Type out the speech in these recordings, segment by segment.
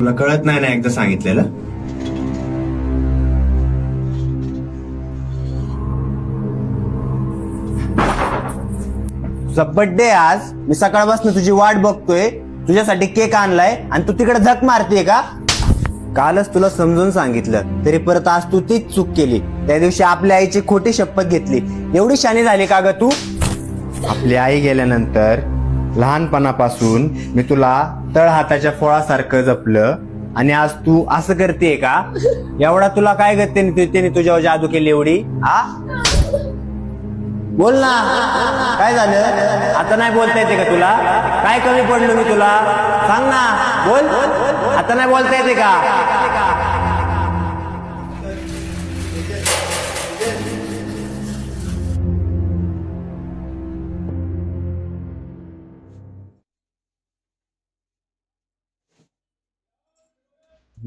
तुला कळत नाही ना एकदा सांगितलेलं? तुझा बर्थडे आज. मी सकाळपासून तुझी वाट बघतोय. तुझ्यासाठी केक आणलाय. आणि तू तिकडे झक मारतेय का? कालच तुला समजून सांगितलं. तरी परत आज तू तीच चूक केली. त्या दिवशी आपल्या आईची खोटी शपथ घेतली. एवढी शानी झाली का ग तू? आपली आई गेल्यानंतर लहानपणापासून मी तुला तळ हाताच्या फळासारखं जपलं. आणि आज तू असं करतेय का? एवढा तुला काय करते त्याने त्याने तुझ्यावर जादू केली एवढी? आ? बोल ना. काय झालं? आता नाही बोलता येते का तुला? काय कमी पडलो मी तुला? सांग ना. बोल. आता नाही बोलता येते का?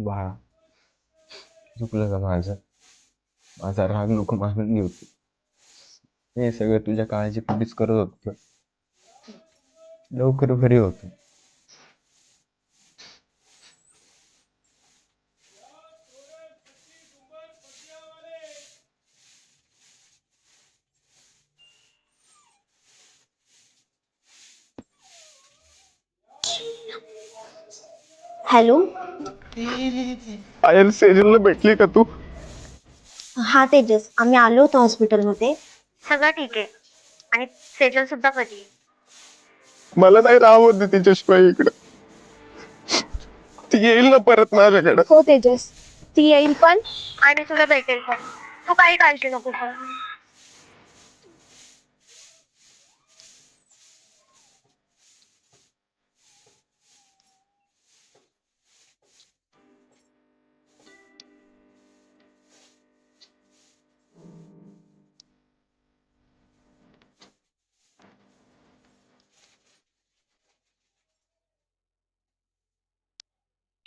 बाळा. चुकलं का माझं? माझा राग नको मानून होती हे सगळं तुझ्या काळजी पुढेच करत होत. लवकर घरी होतो. हॅलो? आयल सेजलला भेटली का तू? हा तेजस. आम्ही आलो होतो हॉस्पिटलमध्ये. सगळं ठीक आहे. आणि सेजल सुद्धा कधी. मला नाही राहत दे तिच्याशिवाय इकडं. ती येईल ना परत माझ्याकडं. हो तेजस. ती येईल पण. आणि तुला भेटेल पण. तू काही काळजी नको करू.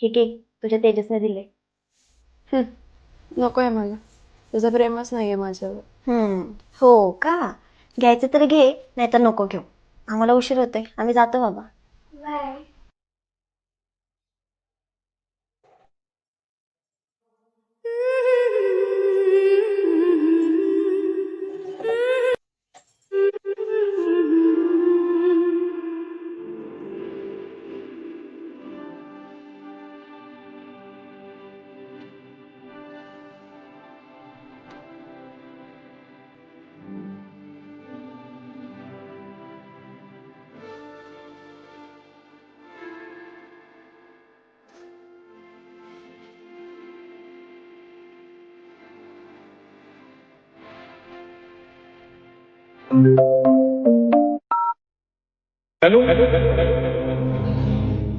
ठीक आहे तुझ्या तेजसने दिले नको आहे मला. तुझं प्रेमच नाहीये माझ्यावर. हम्म हो का? घ्यायचं तर घे नाही तर नको घेऊ. आम्हाला उशीर होतोय. आम्ही जातो बाबा. Allô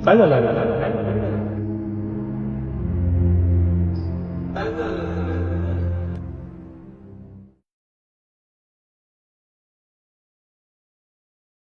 Allô